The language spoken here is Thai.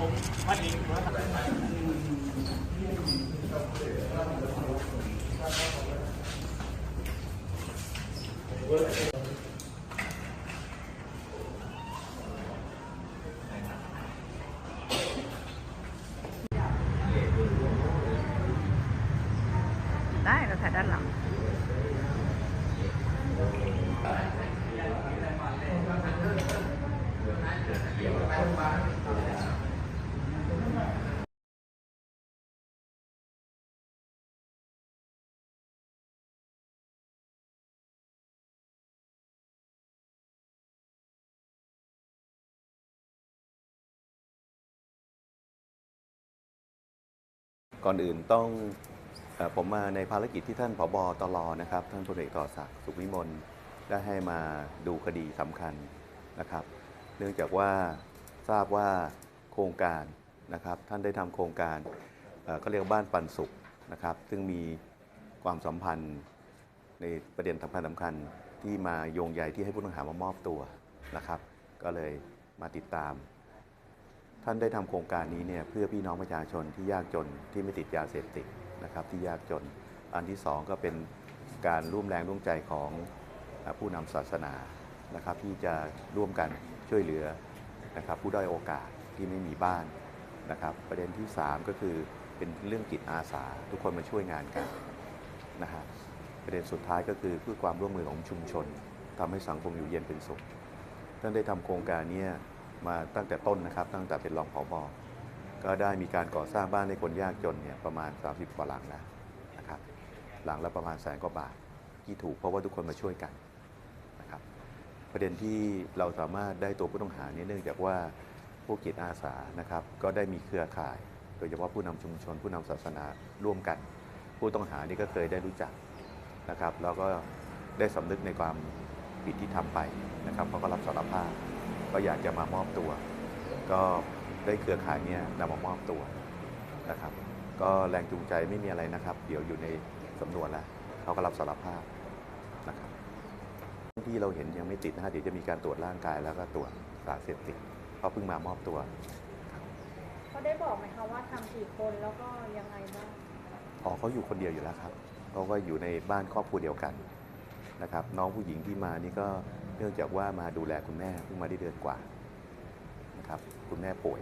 ได้เราถ่ายด้านหลั ก่อนอื่นต้องอผมมาในภารกิจที่ท่านผบตรนะครับ ท่านพลเอกต่อศักดิ์สุขวิมลได้ให้มาดูคดีสำคัญนะครับ เนื่องจากว่าทราบว่าโครงการนะครับ ท่านได้ทำโครงการก็เรียกว่าบ้านปันสุขนะครับ ซึ่งมีความสัมพันธ์ในประเด็นสำคัญสำคัญที่มาโยงใยที่ให้ผู้ต้องหามามอบตัวนะครับ ก็เลยมาติดตาม ท่านได้ทำโครงการนี้เนี่ยเพื่อพี่น้องประชาชนที่ยากจนที่ไม่ติดยาเสพติดนะครับที่ยากจน อันที่สองก็เป็นการร่วมแรงร่วมใจของผู้นำศาสนานะครับที่จะร่วมกันช่วยเหลือนะครับผู้ด้อยโอกาสที่ไม่มีบ้านนะครับประเด็นที่ 3 ก็คือเป็นเรื่องจิตอาสา ทุกคนมาช่วยงานกันนะฮะประเด็นสุดท้ายก็คือเพื่อความร่วมมือของชุมชนทำให้สังคมอยู่เย็นเป็นสุขท่านได้ทำโครงการเนี้ มาตั้งแต่ต้นนะครับ ตั้งแต่เป็นรองผอบอก็ได้มีการก่อสร้างบ้านให้คนยากจนเนี่ยประมาณ 30 กว่าหลังแล้วนะครับหลังละประมาณแสนกว่าบาทที่ถูกเพราะว่าทุกคนมาช่วยกันนะครับประเด็นที่เราสามารถได้ตัวผู้ต้องหาเนี่ยเนื่องจากว่าพวกจิตอาสานะครับก็ได้มีเครือข่าย โดยเฉพาะผู้นำชุมชน ผู้นำศาสนาร่วมกัน ผู้ต้องหานี่ก็เคยได้รู้จักนะครับแล้วก็ได้สำนึกในความผิดที่ทำไปนะครับเขาก็รับสารภาพ ก็อยากจะมามอบตัว ก็ได้เครือข่ายเนี่ยนำมามอบตัวนะครับ ก็แรงจูงใจไม่มีอะไรนะครับ เดี๋ยวอยู่ในสำนวนแล้วเขาก็รับสารภาพนะครับที่เราเห็นยังไม่ติดนะฮะเดี๋ยวจะมีการตรวจร่างกายแล้วก็ตรวจสารเสพติดเขาเพิ่งมามอบตัวเขาได้บอกไหมคะว่าทำกี่คนแล้วก็ยังไงบ้างอ๋อเขาอยู่คนเดียวอยู่แล้วครับเขาก็อยู่ในบ้านครอบครัวเดียวกันนะครับ น้องผู้หญิงที่มานี่ก็ เนื่องจากว่ามาดูแลคุณแม่เพิ่งมาได้เดือนกว่านะครับคุณแม่ป่วย